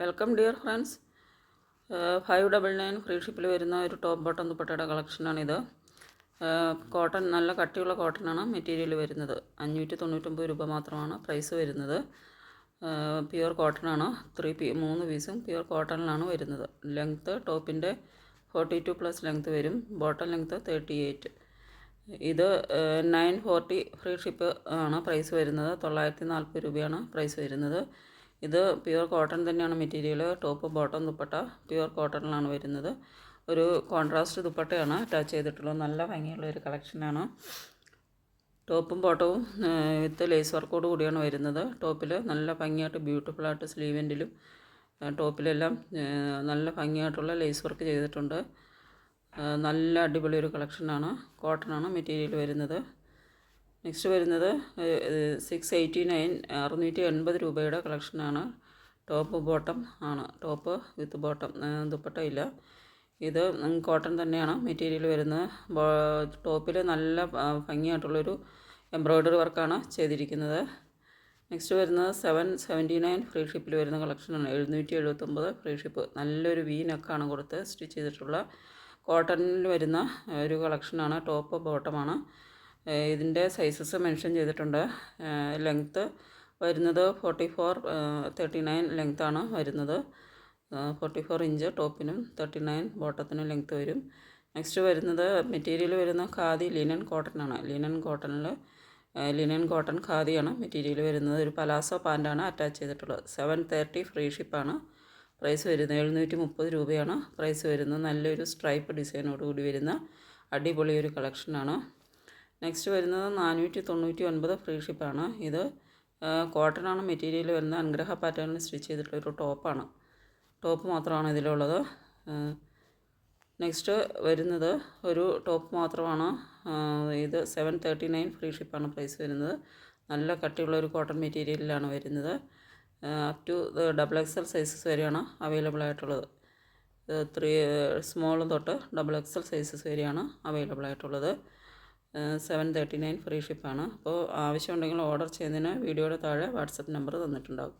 Welcome dear friends. Five double nine free ഷിപ്പിൽ വരുന്ന ഒരു ടോപ്പ് ബോട്ടം ദുപ്പട്ടയുടെ കളക്ഷനാണിത്. കോട്ടൺ നല്ല കട്ടിയുള്ള കോട്ടണാണ് മെറ്റീരിയൽ വരുന്നത്. അഞ്ഞൂറ്റി തൊണ്ണൂറ്റൊമ്പത് രൂപ മാത്രമാണ് പ്രൈസ് വരുന്നത്. പ്യുവർ കോട്ടണാണ് ത്രീ പീ മൂന്ന് പീസും പ്യുവർ കോട്ടണിലാണ് വരുന്നത്. ലെങ്ത്ത് ടോപ്പിന്റെ ഫോർട്ടി ടു പ്ലസ് ലെങ്ത്ത് വരും. Bottom length thirty eight. ഇത് നയൻ ഫോർട്ടി ഫ്രീ ഷിപ്പ് ആണ് പ്രൈസ് വരുന്നത്. തൊള്ളായിരത്തി നാൽപ്പത് രൂപയാണ് പ്രൈസ് വരുന്നത്. ഇത് പ്യുവർ കോട്ടൺ തന്നെയാണ് material top bottom dupatta. Pure കോട്ടണിലാണ് വരുന്നത്. ഒരു കോൺട്രാസ്റ്റ് ദുപ്പട്ടയാണ് അറ്റാച്ച് ചെയ്തിട്ടുള്ളത്. നല്ല ഭംഗിയുള്ള ഒരു കളക്ഷനാണ്. ടോപ്പും ബോട്ടവും വിത്ത് ലേസ് വർക്കോട് കൂടിയാണ് വരുന്നത്. ടോപ്പിൽ നല്ല ഭംഗിയായിട്ട് ബ്യൂട്ടിഫുൾ ആയിട്ട് സ്ലീവെന്റിലും ടോപ്പിലെല്ലാം നല്ല ഭംഗിയായിട്ടുള്ള ലേസ് വർക്ക് ചെയ്തിട്ടുണ്ട്. നല്ല അടിപൊളി ഒരു കളക്ഷനാണ്. കോട്ടണാണ് മെറ്റീരിയൽ വരുന്നത്. നെക്സ്റ്റ് വരുന്നത് സിക്സ് എയ്റ്റി നയൻ അറുന്നൂറ്റി എൺപത് രൂപയുടെ കളക്ഷനാണ് ടോപ്പ് ബോട്ടം ആണ്. ടോപ്പ് വിത്ത് ബോട്ടം ദുപ്പട്ട ഇല്ല. ഇത് കോട്ടൺ തന്നെയാണ് മെറ്റീരിയൽ വരുന്നത്. ടോപ്പിൽ നല്ല ഭംഗിയായിട്ടുള്ളൊരു എംബ്രോയ്ഡറി വർക്കാണ് ചെയ്തിരിക്കുന്നത്. നെക്സ്റ്റ് വരുന്നത് സെവൻ സെവന്റി നയൻ ഫ്രീ ഷിപ്പിൽ വരുന്ന കളക്ഷനാണ് എഴുന്നൂറ്റി എഴുപത്തൊമ്പത് ഫ്രീ ഷിപ്പ് നല്ലൊരു വി നെക്കാണ് കൊടുത്ത് സ്റ്റിച്ച് ചെയ്തിട്ടുള്ള കോട്ടണിൽ വരുന്ന ഒരു കളക്ഷനാണ് ടോപ്പ് ബോട്ടമാണ് ഇതിന്റെ സൈസസ് മെൻഷൻ ചെയ്തിട്ടുണ്ട്. ലെങ്ത്ത് വരുന്നത് ഫോർട്ടി ഫോർ തേർട്ടി നയൻ ലെങ്ത്താണ് വരുന്നത്. ഫോർട്ടി ഫോർ ഇഞ്ച് ടോപ്പിനും തേർട്ടി നയൻ ബോട്ടത്തിനും ലെങ്ത്ത് വരും. നെക്സ്റ്റ് വരുന്നത് മെറ്റീരിയൽ വരുന്ന ഖാദി ലിനൻ കോട്ടൺ ആണ്. ലിനൻ കോട്ടണിൽ ലിനൻ കോട്ടൺ ഖാദിയാണ് മെറ്റീരിയൽ വരുന്നത്. ഒരു പലാസോ പാന്റാണ് അറ്റാച്ച് ചെയ്തിട്ടുള്ളത്. സെവൻ തേർട്ടി ഫ്രീ ഷിപ്പാണ് പ്രൈസ് വരുന്നത് എഴുന്നൂറ്റി മുപ്പത് രൂപയാണ്. പ്രൈസ് വരുന്നത് നല്ലൊരു സ്ട്രൈപ്പ് ഡിസൈനോട് കൂടി വരുന്ന അടിപൊളി ഒരു കളക്ഷനാണ് നെക്സ്റ്റ് വരുന്നത് നാനൂറ്റി തൊണ്ണൂറ്റി ഒൻപത് ഫ്രീ ഷിപ്പാണ്. ഇത് കോട്ടനാണ് മെറ്റീരിയൽ വരുന്ന അനുഗ്രഹ പാറ്റേണിൽ സ്റ്റിച്ച് ചെയ്തിട്ടുള്ള ഒരു ടോപ്പാണ്. ടോപ്പ് മാത്രമാണ് ഇതിലുള്ളത്. നെക്സ്റ്റ് വരുന്നത് ഒരു ടോപ്പ് മാത്രമാണ്. ഇത് സെവൻ തേർട്ടി നയൻ ഫ്രീ ഷിപ്പാണ് പ്രൈസ് വരുന്നത്. നല്ല കട്ടിയുള്ള ഒരു കോട്ടൺ മെറ്റീരിയലിലാണ് വരുന്നത്. Up to double X L sizes വരെയാണ് അവൈലബിൾ ആയിട്ടുള്ളത്. ത്രീ സ്മോൾ തൊട്ട് ഡബിൾ എക്സ് എൽ സൈസസ് വരെയാണ് അവൈലബിൾ ആയിട്ടുള്ളത്. സെവൻ തേർട്ടി നയൻ ഫ്രീ ഷിപ്പാണ് അപ്പോൾ ആവശ്യമുണ്ടെങ്കിൽ ഓർഡർ ചെയ്യുന്നതിന് വീഡിയോയുടെ താഴെ വാട്സപ്പ് നമ്പർ തന്നിട്ടുണ്ടാകും